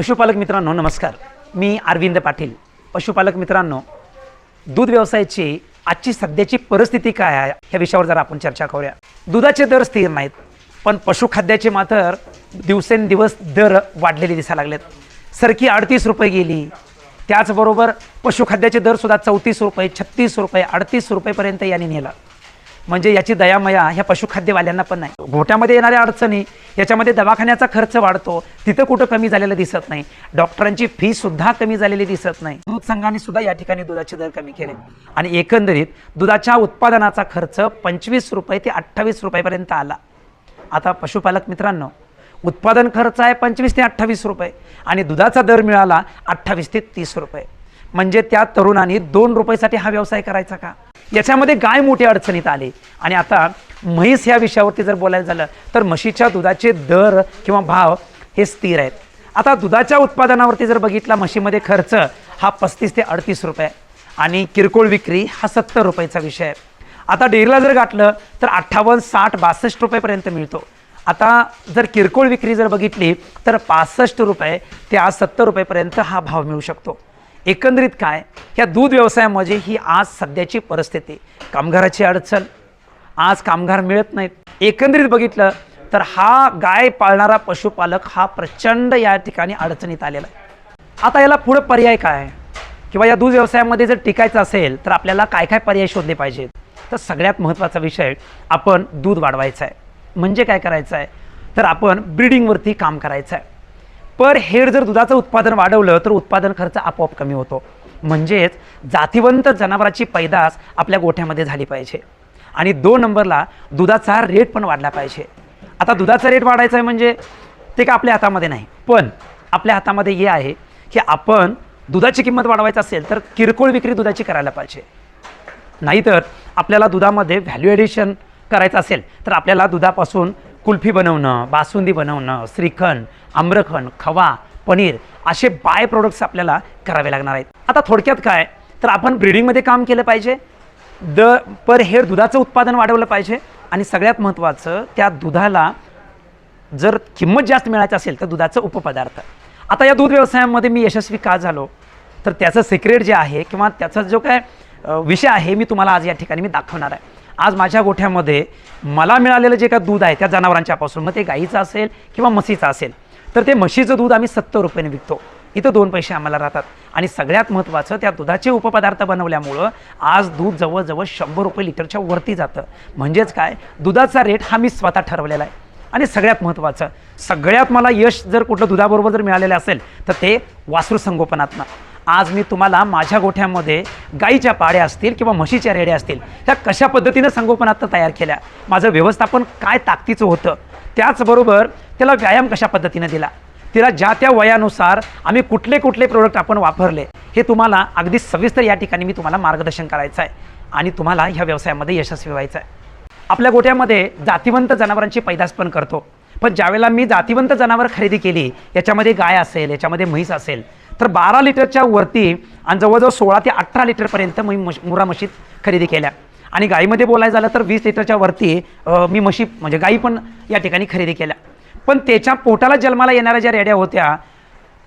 पशुपालक मित्रांनो नमस्कार. मी अरविंद पाटील. पशुपालक मित्रांनो दूध व्यवसायाची आजची सध्याची परिस्थिती काय आहे ह्या विषयावर जरा आपण चर्चा करूया. दुधाचे दर स्थिर नाहीत पण पशुखाद्याचे मात्र दिवसेंदिवस दर वाढलेले दिसायला लागलेत. सरकी अडतीस रुपये गेली त्याचबरोबर पशुखाद्याचे दरसुद्धा चौतीस रुपये छत्तीस रुपये अडतीस रुपयेपर्यंत यांनी नेला. म्हणजे याची दयामया ह्या पशुखाद्यवाल्यांना पण नाही. घोट्यामध्ये येणाऱ्या अडचणी याच्यामध्ये दवाखान्याचा खर्च वाढतो तिथं कुठं कमी झालेलं दिसत नाही. डॉक्टरांची फी सुद्धा कमी झालेली दिसत नाही. दूध संघाने सुद्धा या ठिकाणी दुधाचे दर कमी केले. आणि एकंदरीत दुधाच्या उत्पादनाचा खर्च पंचवीस रुपये ते अठ्ठावीस रुपयेपर्यंत आला. आता पशुपालक मित्रांनो उत्पादन खर्च आहे पंचवीस ते अठ्ठावीस रुपये आणि दुधाचा दर मिळाला अठ्ठावीस ते तीस रुपये. म्हणजे त्या तरुणांनी दोन रुपयासाठी हा व्यवसाय करायचा का? याच्यामध्ये गाय मोठ्या अडचणीत आली. आणि आता म्हैस ह्या विषयावरती जर बोलायला झालं तर म्हशीच्या दुधाचे दर किंवा भाव हे स्थिर आहेत. आता दुधाच्या उत्पादनावरती जर बघितला म्हशीमध्ये खर्च हा पस्तीस ते अडतीस रुपये आणि किरकोळ विक्री हा सत्तर रुपयाचा विषय आहे. आता डेअरीला जर गाठलं तर अठ्ठावन्न साठ बासष्ट रुपयेपर्यंत मिळतो. आता जर किरकोळ विक्री जर बघितली तर पासष्ट रुपये ते आज सत्तर रुपयेपर्यंत हा भाव मिळू शकतो. एकंदरीत काय? ह्या दूध व्यवसायामध्ये ही आज सध्याची परिस्थिती. कामगाराची अडचण. आज कामगार मिळत नाहीत. एकंदरीत बघितलं तर हा गाय पाळणारा पशुपालक हा प्रचंड या ठिकाणी अडचणीत आलेला आहे. आता याला पुढं पर्याय काय? किंवा या दूध व्यवसायामध्ये जर टिकायचं असेल तर आपल्याला काय काय पर्याय शोधले पाहिजेत? तर सगळ्यात महत्त्वाचा विषय आपण दूध वाढवायचा आहे. म्हणजे काय करायचं आहे? तर आपण ब्रीडिंगवरती काम करायचं आहे. पर हेड जर दुधाचं उत्पादन वाढवलं तर उत्पादन खर्च आपोआप कमी होतो. म्हणजेच जातीवंत जनावराची पैदास आपल्या गोठ्यामध्ये झाली पाहिजे. आणि दोन नंबरला दुधाचा रेट पण वाढला पाहिजे. आता दुधाचा रेट वाढायचा आहे म्हणजे ते का आपल्या हातामध्ये नाही. पण आपल्या हातामध्ये हे आहे की आपण दुधाची किंमत वाढवायची असेल तर किरकोळ विक्री दुधाची करायला पाहिजे. नाहीतर आपल्याला दुधामध्ये व्हॅल्यू ॲडिशन करायचं असेल तर आपल्याला दुधापासून कुल्फी बनवणं बासुंदी बनवणं श्रीखंड आम्रखंड खवा पनीर असे बाय प्रोडक्ट्स आपल्याला करावे लागणार आहेत. आता थोडक्यात काय? तर आपण ब्रीडिंगमध्ये काम केलं पाहिजे. द पर हेड दुधाचं उत्पादन वाढवलं पाहिजे. आणि सगळ्यात महत्त्वाचं त्या दुधाला जर किंमत जास्त मिळायची असेल तर दुधाचं उपपदार्थ. आता या दूध व्यवसायामध्ये मी यशस्वी का झालो? तर त्याचं सिक्रेट जे आहे किंवा त्याचा जो काय विषय आहे मी तुम्हाला आज या ठिकाणी मी दाखवणार आहे. आज माझ्या गोठ्यामध्ये मला मिळालेलं जे का दूध आहे त्या जनावरांच्यापासून मग ते गाईचं असेल किंवा म्हशीचं असेल तर ते म्हशीचं दूध आम्ही सत्तर रुपयाने विकतो. इथं दोन पैसे आम्हाला राहतात. आणि सगळ्यात महत्त्वाचं त्या दुधाचे उपपदार्थ बनवल्यामुळं आज दूध जवळजवळ शंभर रुपये लिटरच्या वरती जातं. म्हणजेच काय? दुधाचा रेट हा मी स्वतः ठरवलेला आहे. आणि सगळ्यात महत्त्वाचं सगळ्यात मला यश जर कुठलं दुधाबरोबर जर मिळालेलं असेल तर ते वासरू संगोपनातनं. आज मी तुम्हाला माझ्या गोठ्यामध्ये गाईच्या पाड्या असतील किंवा म्हशीच्या रेड्या असतील ह्या कशा पद्धतीनं संगोपनात तयार केल्या? माझं व्यवस्थापन काय ताकदीचं होतं? त्याचबरोबर त्याला व्यायाम कशा पद्धतीनं दिला? तिला ज्या त्या वयानुसार आम्ही कुठले कुठले प्रोडक्ट आपण वापरले हे तुम्हाला अगदी सविस्तर या ठिकाणी मी तुम्हाला मार्गदर्शन करायचं आहे आणि तुम्हाला ह्या व्यवसायामध्ये यशस्वी व्हायचं आहे आपल्या गोठ्यामध्ये जातिवंत जनावरांची पैदास पण करतो. पण ज्यावेळेला मी जातिवंत जनावर खरेदी केली याच्यामध्ये गाय असेल याच्यामध्ये म्हैस असेल तर बारा लिटरच्या वरती आणि जवळजवळ सोळा ते अठरा लिटरपर्यंत मी मश मुरा म्हशीत खरेदी केल्या. आणि गाईमध्ये बोलायचं झालं तर वीस लिटरच्या वरती मी म्हशी म्हणजे गाई पण या ठिकाणी खरेदी केल्या. पण त्याच्या पोटाला जन्माला येणाऱ्या ज्या रेड्या होत्या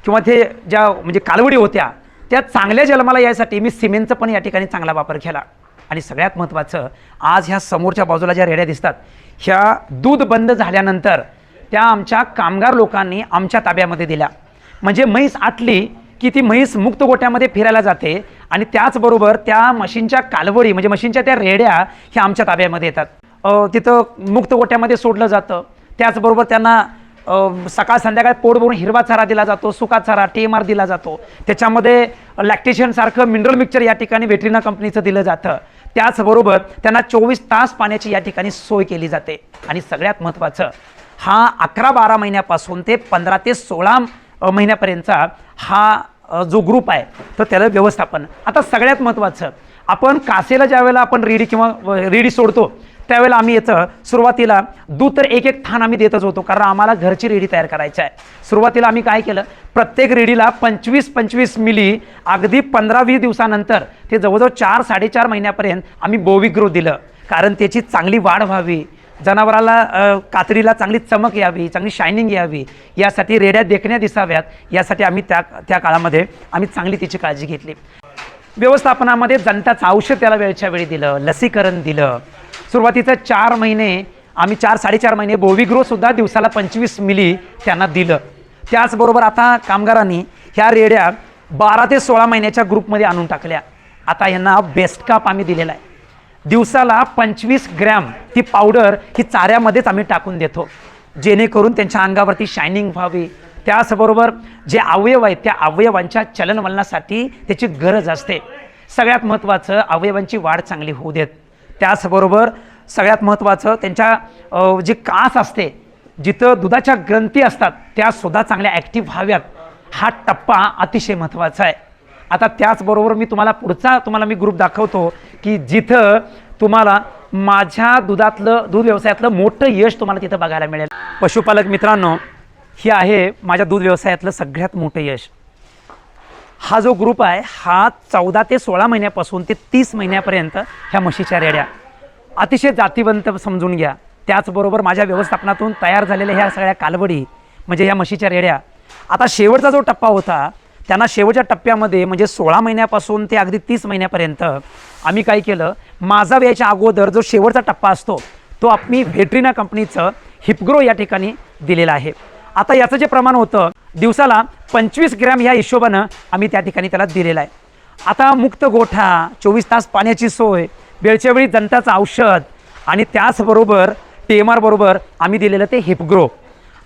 किंवा ते ज्या म्हणजे कालवडी होत्या त्या चांगल्या जन्माला यायसाठी मी सिमेंटचा पण या ठिकाणी चांगला वापर केला. आणि सगळ्यात महत्त्वाचं आज ह्या समोरच्या बाजूला ज्या रेड्या दिसतात ह्या दूध बंद झाल्यानंतर त्या आमच्या कामगार लोकांनी आमच्या ताब्यामध्ये दिल्या. म्हणजे म्हैस आटली की ती म्हैस मुक्त गोट्यामध्ये फिरायला जाते आणि त्याचबरोबर त्या मशीनच्या कालवडी म्हणजे मशीनच्या त्या रेड्या ह्या आमच्या ताब्यामध्ये येतात. तिथं मुक्त गोट्यामध्ये सोडलं जातं. त्याचबरोबर त्यांना सकाळ संध्याकाळ पोट भरून हिरवा चारा दिला जातो सुका चारा टी एम आर दिला जातो. त्याच्यामध्ये लॅक्टेशनसारखं मिनरल मिक्सचर या ठिकाणी वेटरिना कंपनीचं दिलं जातं. त्याचबरोबर त्यांना चोवीस तास पाण्याची या ठिकाणी सोय केली जाते. आणि सगळ्यात महत्त्वाचं हा अकरा बारा महिन्यापासून ते पंधरा ते सोळा महिन्यापर्यंतचा हा जो ग्रुप आहे तर त्याला व्यवस्थापन. आता सगळ्यात महत्त्वाचं आपण कासेला ज्यावेळेला आपण रेडी किंवा रेडी सोडतो त्यावेळेला आम्ही याचं सुरुवातीला दूध तर एक एक थान आम्ही देतच होतो कारण आम्हाला घरची रेडी तयार करायची आहे. सुरुवातीला आम्ही काय केलं प्रत्येक रेडीला पंचवीस पंचवीस मिली अगदी पंधरा वीस दिवसानंतर ते जवळजवळ चार साडेचार महिन्यापर्यंत आम्ही बोवी ग्रोथ दिलं कारण त्याची चांगली वाढ व्हावी. जनावराला कात्रीला कातडीला चांगली चमक यावी चांगली शायनिंग यावी यासाठी रेड्या देखण्या दिसाव्यात यासाठी आम्ही त्या त्या काळामध्ये आम्ही चांगली तिची काळजी घेतली. व्यवस्थापनामध्ये जनताचं औषध त्याला वेळच्या वेळी दिलं लसीकरण दिलं. सुरुवातीचं चार महिने आम्ही चार साडेचार महिने बोविग्रोसुद्धा दिवसाला पंचवीस मिली त्यांना दिलं. त्याचबरोबर आता कामगारांनी ह्या रेड्या बारा ते सोळा महिन्याच्या ग्रुपमध्ये आणून टाकल्या. आता यांना बेस्ट काप आम्ही दिलेला आहे. दिवसाला पंचवीस ग्रॅम ती पावडर ही चाऱ्यामध्येच आम्ही टाकून देतो. जेणेकरून त्यांच्या अंगावरती शायनिंग व्हावी. त्याचबरोबर जे अवयव आहेत त्या अवयवांच्या चलनवलनासाठी त्याची गरज असते. सगळ्यात महत्त्वाचं अवयवांची वाढ चांगली होऊ देत. त्याचबरोबर सगळ्यात महत्त्वाचं त्यांच्या जी कास असते जिथं दुधाच्या ग्रंथी असतात त्या सुद्धा चांगल्या ॲक्टिव्ह व्हाव्यात. हा टप्पा अतिशय महत्त्वाचा आहे. आता त्याचबरोबर मी तुम्हाला पुढचा तुम्हाला मी ग्रुप दाखवतो की जिथं तुम्हाला माझ्या दुधातलं दूध व्यवसायातलं मोठं यश तुम्हाला तिथं बघायला मिळेल. पशुपालक मित्रांनो हे आहे माझ्या दूध व्यवसायातलं सगळ्यात मोठं यश. हा जो ग्रुप आहे हा चौदा ते सोळा महिन्यापासून ते तीस महिन्यापर्यंत ह्या म्हशीच्या रेड्या. अतिशय जातीवंत समजून घ्या. त्याचबरोबर माझ्या व्यवस्थापनातून तयार झालेल्या ह्या सगळ्या कालवडी म्हणजे ह्या म्हशीच्या रेड्या. आता शेवटचा जो टप्पा होता त्यांना शेवटच्या टप्प्यामध्ये म्हणजे सोळा महिन्यापासून ते अगदी तीस महिन्यापर्यंत आम्ही काय केलं? माझा वयाच्या अगोदर जो शेवटचा टप्पा असतो तो आम्ही व्हेट्रिना कंपनीचं हिपग्रो या ठिकाणी दिलेला आहे. आता याचं जे प्रमाण होतं दिवसाला पंचवीस ग्रॅम ह्या हिशोबानं आम्ही त्या ठिकाणी त्याला दिलेला आहे. आता मुक्त गोठा चोवीस तास पाण्याची सोय वेळच्या वेळी जनताचं औषध आणि त्याचबरोबर टी एम आरबरोबर आम्ही दिलेलं ते हिपग्रो.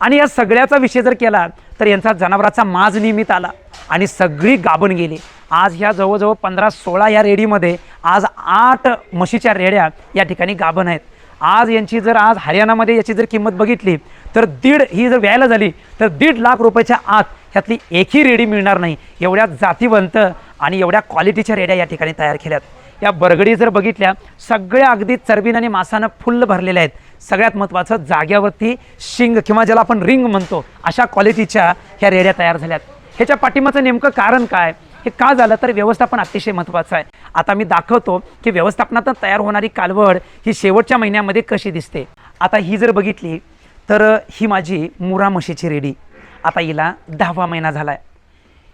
आणि या सगळ्याचा विषय जर केला तर यांचा जनावराचा माज नियमित आला आणि सगळी गाभण गेली. आज ह्या जवळजवळ पंधरा सोळा या रेडीमध्ये आज आठ म्हशीच्या रेड्या या ठिकाणी गाभण आहेत. आज यांची जर आज हरियाणामध्ये याची जर किंमत बघितली तर दीड ही जर व्यायला झाली तर दीड लाख रुपयाच्या आत ह्यातली एकही रेडी मिळणार नाही. एवढ्या जातीवंत आणि एवढ्या क्वालिटीच्या रेड्या या ठिकाणी तयार केल्यात. या बरगडी जर बघितल्या सगळ्या अगदी चरबीन आणि मासानं फुल्ल भरलेल्या आहेत. सगळ्यात महत्त्वाचं जाग्यावरती शिंग किंवा ज्याला आपण रिंग म्हणतो अशा क्वालिटीच्या ह्या रेड्या तयार झाल्यात. ह्याच्या पाठिंबाचं नेमकं कारण काय? हे का झालं? तर व्यवस्थापन अतिशय महत्त्वाचं आहे. आता मी दाखवतो की व्यवस्थापनातून तयार होणारी कालवड ही शेवटच्या महिन्यामध्ये कशी दिसते. आता ही जर बघितली तर ही माझी मुरा म्हशीची रेडी. आता हिला दहावा महिना झाला आहे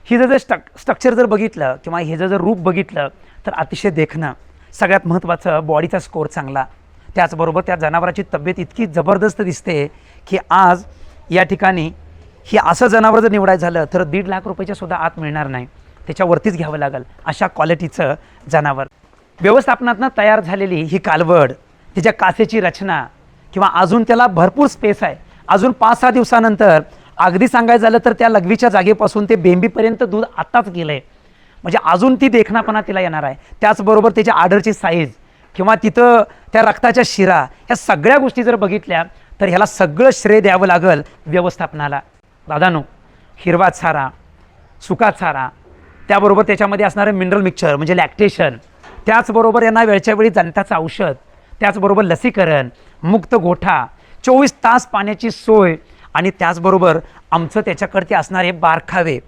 हिचं जर स्ट्रक स्ट्रक्चर जर बघितलं किंवा हिचं जर रूप बघितलं तर अतिशय देखणं. सगळ्यात महत्त्वाचं बॉडीचा स्कोर चांगला. त्याचबरोबर त्या जनावराची तब्येत इतकी जबरदस्त दिसते की आज या ठिकाणी ही असं जनावर जर निवडायचं झालं तर दीड लाख रुपयाच्या सुद्धा आत मिळणार नाही. त्याच्यावरतीच घ्यावं लागेल अशा क्वालिटीचं जनावर. व्यवस्थापनातनं तयार झालेली ही कालवड तिच्या कासेची रचना किंवा अजून त्याला भरपूर स्पेस आहे. अजून पाच सहा दिवसानंतर अगदी सांगायचं झालं तर त्या लघवीच्या जागेपासून ते बेंबीपर्यंत दूध आत्ताच गेलं आहे म्हणजे अजून ती देखणापणा तिला येणार आहे. त्याचबरोबर त्याच्या आर्डरची साईज किंवा तिथं त्या रक्ताच्या शिरा ह्या सगळ्या गोष्टी जर बघितल्या तर ह्याला सगळं श्रेय द्यावं लागेल व्यवस्थापनाला. दादानो हिरवा चारा सुका चारा त्याबरोबर त्याच्यामध्ये असणारं मिनरल मिक्सचर म्हणजे लॅक्टेशन त्याचबरोबर यांना वेळच्या वेळी जनताचं औषध त्याचबरोबर लसीकरण मुक्त गोठा चोवीस तास पाण्याची सोय आणि त्याचबरोबर आमचं त्याच्याकडते असणारे बारखावे.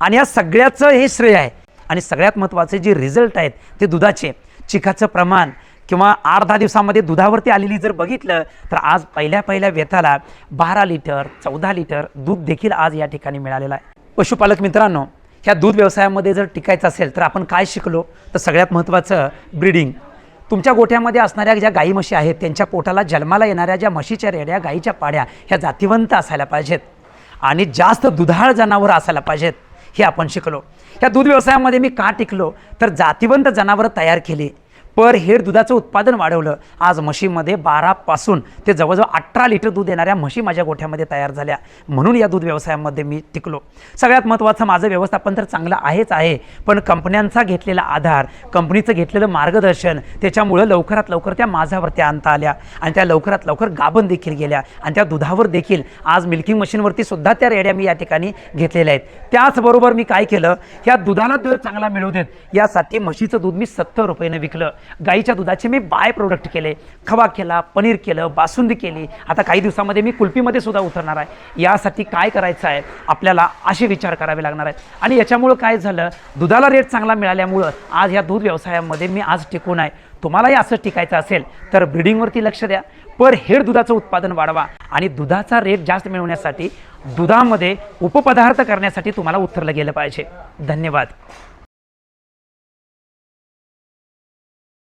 आणि या सगळ्याचं हे श्रेय आहे. आणि सगळ्यात महत्त्वाचे जे रिझल्ट आहेत ते दुधाचे. चिकाचं प्रमाण किंवा आठ दहा दिवसामध्ये दुधावरती आलेली जर बघितलं तर आज पहिल्या पहिल्या व्यथाला बारा लिटर चौदा लिटर दूध देखील आज या ठिकाणी मिळालेलं आहे. पशुपालक मित्रांनो ह्या दूध व्यवसायामध्ये जर टिकायचं असेल तर आपण काय शिकलो? तर सगळ्यात महत्त्वाचं ब्रीडिंग तुमच्या गोठ्यामध्ये असणाऱ्या ज्या गाई म्हशी आहेत त्यांच्या पोटाला जन्माला येणाऱ्या ज्या म्हशीच्या रेड्या गाईच्या पाड्या ह्या जातीवंत असायला पाहिजेत. आणि जास्त दुधाळ जनावरं असायला पाहिजेत हे आपण शिकलो. ह्या दूध व्यवसायामध्ये मी का टिकलो? तर जातीवंत जनावरं तयार केली. पर हेड दुधाचं उत्पादन वाढवलं. आज म्हशीमध्ये बारापासून ते जवळजवळ अठरा लिटर दूध देणाऱ्या म्हशी माझ्या गोठ्यामध्ये तयार झाल्या. म्हणून या दूध व्यवसायामध्ये मी टिकलो. सगळ्यात महत्त्वाचं माझं व्यवस्थापन तर चांगलं आहेच आहे पण कंपन्यांचा घेतलेला आधार कंपनीचं घेतलेलं मार्गदर्शन त्याच्यामुळं लवकरात लवकर त्या माझ्यावरती आणता आल्या आणि त्या लवकरात लवकर गाभण देखील गेल्या आणि त्या दुधावर देखील आज मिल्किंग मशीनवरती सुद्धा त्या रेड्या मी या ठिकाणी घेतलेल्या आहेत. त्याचबरोबर मी काय केलं? ह्या दुधाला दर चांगला मिळू देत यासाठी म्हशीचं दूध मी सत्तर रुपयेनं विकलं. गाईच्या दुधाचे मी बाय प्रोडक्ट केले. खवा केला पनीर केलं बासुंदी केली. आता काही दिवसामध्ये मी कुल्फीमध्ये सुद्धा उतरणार आहे. यासाठी काय करायचं आहे? आपल्याला असे विचार करावे लागणार आहेत. आणि याच्यामुळं काय झालं? दुधाला रेट चांगला मिळाल्यामुळं आज या दूध व्यवसायामध्ये मी आज टिकून आहे. तुम्हालाही असं टिकायचं असेल तर ब्रिडिंगवरती लक्ष द्या. पर हेड दुधाचं उत्पादन वाढवा. आणि दुधाचा रेट जास्त मिळवण्यासाठी दुधामध्ये उपपदार्थ करण्यासाठी तुम्हाला उतरलं गेलं पाहिजे. धन्यवाद.